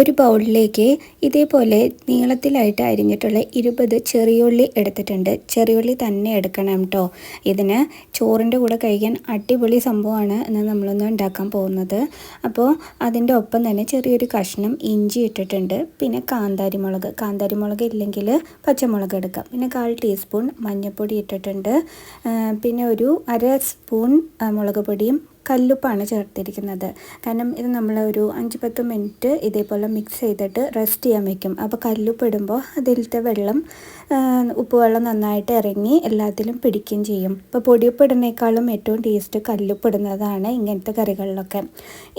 ഒരു ബൗളിലേക്ക് ഇതേപോലെ നീളത്തിലായിട്ട് അരിഞ്ഞിട്ടുള്ള ഇരുപത് ചെറിയുള്ളി എടുത്തിട്ടുണ്ട്. ചെറിയുള്ളി തന്നെ എടുക്കണം കേട്ടോ ഇതിന് ചോറിന്റെ കൂടെ കഴിക്കാൻ അടിപൊളി സംഭവമാണ് എന്ന് നമ്മളൊന്ന് ഉണ്ടാക്കാൻ പോകുന്നത്. അപ്പോൾ അതിന്റെ ഒപ്പം തന്നെ ചെറിയൊരു കഷ്ണം ഇഞ്ചി ഇട്ടിട്ടുണ്ട്. പിന്നെ കാന്താരി മുളക് കാന്താരി മുളക് ഇല്ലെങ്കിൽ പച്ചമുളക് എടുക്കാം. പിന്നെ കാൽ ടീസ്പൂൺ മഞ്ഞൾപ്പൊടി ഇട്ടിട്ടുണ്ട്. പിന്നെ ഒരു അര സ്പൂൺ മുളക് പൊടിയും കല്ലുപ്പാണ് ചേർത്തിരിക്കുന്നത്. കാരണം ഇത് നമ്മൾ ഒരു അഞ്ച് പത്ത് മിനിറ്റ് ഇതേപോലെ മിക്സ് ചെയ്തിട്ട് റെസ്റ്റ് ചെയ്യാൻ വെക്കും. അപ്പോൾ കല്ലുപ്പ് ഇടുമ്പോൾ അതിലത്തെ വെള്ളം ഉപ്പുവെള്ളം നന്നായിട്ട് ഇറങ്ങി എല്ലാത്തിലും പിടിക്കുകയും ചെയ്യും. അപ്പോൾ പൊടിയുപ്പ് ഇടുന്നേക്കാളും ഏറ്റവും ടേസ്റ്റ് കല്ലുപ്പ് ഇടുന്നതാണ് ഇങ്ങനത്തെ കറികളിലൊക്കെ.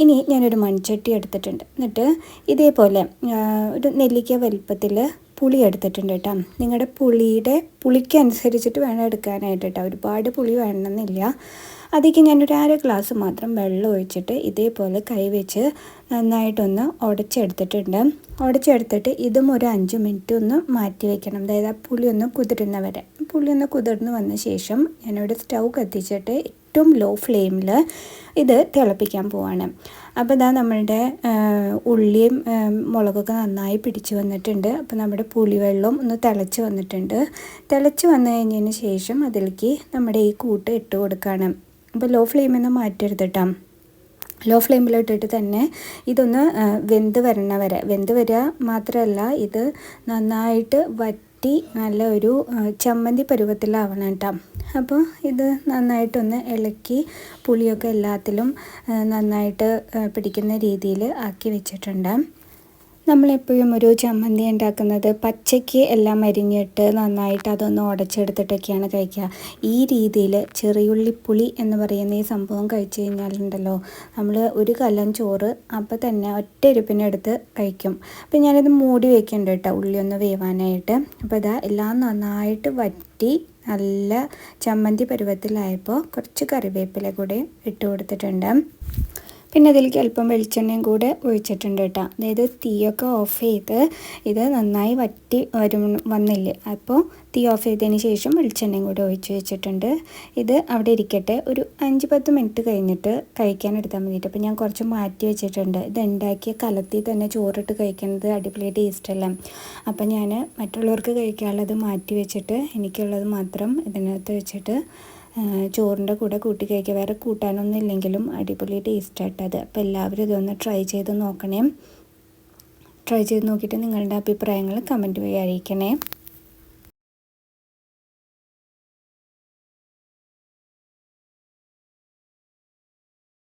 ഇനി ഞാനൊരു മൺചട്ടി എടുത്തിട്ടുണ്ട്. എന്നിട്ട് ഇതേപോലെ ഒരു നെല്ലിക്ക വലുപ്പത്തിൽ പുളി എടുത്തിട്ടുണ്ട് കേട്ടോ. നിങ്ങളുടെ പുളിയുടെ പുളിക്ക് അനുസരിച്ചിട്ട് വേണം എടുക്കാനായിട്ട് കേട്ടോ. ഒരുപാട് പുളി വേണമെന്നില്ല. അതിലേക്ക് ഞാനൊരു അര ഗ്ലാസ് മാത്രം വെള്ളം ഒഴിച്ചിട്ട് ഇതേപോലെ കൈവച്ച് നന്നായിട്ടൊന്ന് ഉടച്ചെടുത്തിട്ടുണ്ട് ഉടച്ചെടുത്തിട്ട് ഇതും ഒരു അഞ്ച് മിനിറ്റ് ഒന്ന് മാറ്റി വയ്ക്കണം അതായത് ആ പുളിയൊന്ന് കുതിരുന്നവരെ. പുളിയൊന്ന് കുതിർന്ന് വന്ന ശേഷം ഞാനിവിടെ സ്റ്റൗ കത്തിച്ചിട്ട് ഏറ്റവും ലോ ഫ്ലെയിമിൽ ഇത് തിളപ്പിക്കാൻ പോവാണ്. അപ്പോൾ ഇതാ നമ്മളുടെ ഉള്ളിയും മുളകൊക്കെ നന്നായി പിടിച്ച് വന്നിട്ടുണ്ട്. അപ്പോൾ നമ്മുടെ പുളിവെള്ളം ഒന്ന് തിളച്ച് വന്നിട്ടുണ്ട്. തിളച്ച് വന്നു കഴിഞ്ഞതിന് ശേഷം അതിലേക്ക് നമ്മുടെ ഈ കൂട്ട് ഇട്ട് കൊടുക്കുകയാണ് അപ്പോൾ ലോ ഫ്ലെയിമിൽ നിന്ന് മാറ്റരുത് കേട്ടോ ലോ ഫ്ലെയിമിലോട്ടിട്ട് തന്നെ ഇതൊന്ന് വെന്ത് വരണ വരെ. വെന്ത് വരിക മാത്രമല്ല ഇത് നന്നായിട്ട് വറ്റി നല്ല ഒരു ചമ്മന്തി പരുവത്തിലാവണം കേട്ടോ. അപ്പോൾ ഇത് നന്നായിട്ടൊന്ന് ഇളക്കി പുളിയൊക്കെ എല്ലാത്തിലും നന്നായിട്ട് പിടിക്കുന്ന രീതിയിൽ ആക്കി വെച്ചിട്ടുണ്ട്. നമ്മളെപ്പോഴും ഒരു ചമ്മന്തി ഉണ്ടാക്കുന്നത് പച്ചയ്ക്ക് എല്ലാം അരിഞ്ഞിട്ട് നന്നായിട്ട് അതൊന്ന് ഉടച്ചെടുത്തിട്ടൊക്കെയാണ് കഴിക്കുക. ഈ രീതിയിൽ ചെറിയുള്ളിപ്പുളി എന്ന് പറയുന്ന ഈ സംഭവം കഴിച്ചു കഴിഞ്ഞാലുണ്ടല്ലോ നമ്മൾ ഒരു കലം ചോറ് അപ്പോൾ തന്നെ ഒറ്റ ഇരുപ്പിനെടുത്ത് കഴിക്കും. അപ്പം ഞാനിത് മൂടി വെക്കുന്നുണ്ട് കേട്ടോ ഉള്ളി ഒന്ന് വേവാനായിട്ട്. അപ്പോൾ ഇതാ എല്ലാം നന്നായിട്ട് വറ്റി നല്ല ചമ്മന്തി പരുവത്തിലായപ്പോൾ കുറച്ച് കറിവേപ്പില കൂടെ ഇട്ട് കൊടുത്തിട്ടുണ്ട്. പിന്നെ അതിലേക്ക് അല്പം വെളിച്ചെണ്ണയും കൂടെ ഒഴിച്ചിട്ടുണ്ട് കേട്ടോ. അതായത് തീയൊക്കെ ഓഫ് ചെയ്ത് ഇത് നന്നായി വറ്റി വരും വന്നില്ലേ? അപ്പോൾ തീ ഓഫ് ചെയ്തതിന് ശേഷം വെളിച്ചെണ്ണയും കൂടെ ഒഴിച്ച് വെച്ചിട്ടുണ്ട്. ഇത് അവിടെ ഇരിക്കട്ടെ. ഒരു അഞ്ച് പത്ത് മിനിറ്റ് കഴിഞ്ഞിട്ട് കഴിക്കാൻ എടുത്താൽ മതിയിട്ട് അപ്പോൾ ഞാൻ കുറച്ച് മാറ്റി വെച്ചിട്ടുണ്ട്. ഇത് ഉണ്ടാക്കിയ കലത്തിൽ തന്നെ ചോറിട്ട് കഴിക്കുന്നത് അടിപൊളി ടേസ്റ്റ് അല്ല? അപ്പോൾ ഞാൻ മറ്റുള്ളവർക്ക് കഴിക്കാനുള്ളത് മാറ്റി വെച്ചിട്ട് എനിക്കുള്ളത് മാത്രം ഇതിനകത്ത് വെച്ചിട്ട് ചോറിന്റെ കൂടെ കൂട്ടി കഴിക്കുക. വേറെ കൂട്ടാനൊന്നും ഇല്ലെങ്കിലും അടിപൊളി ടേസ്റ്റായിട്ടത് അപ്പോൾ എല്ലാവരും ഇതൊന്ന് ട്രൈ ചെയ്ത് നോക്കണേ. ട്രൈ ചെയ്ത് നോക്കിയിട്ട് നിങ്ങളുടെ അഭിപ്രായങ്ങൾ കമന്റ് വഴി അറിയിക്കണേ.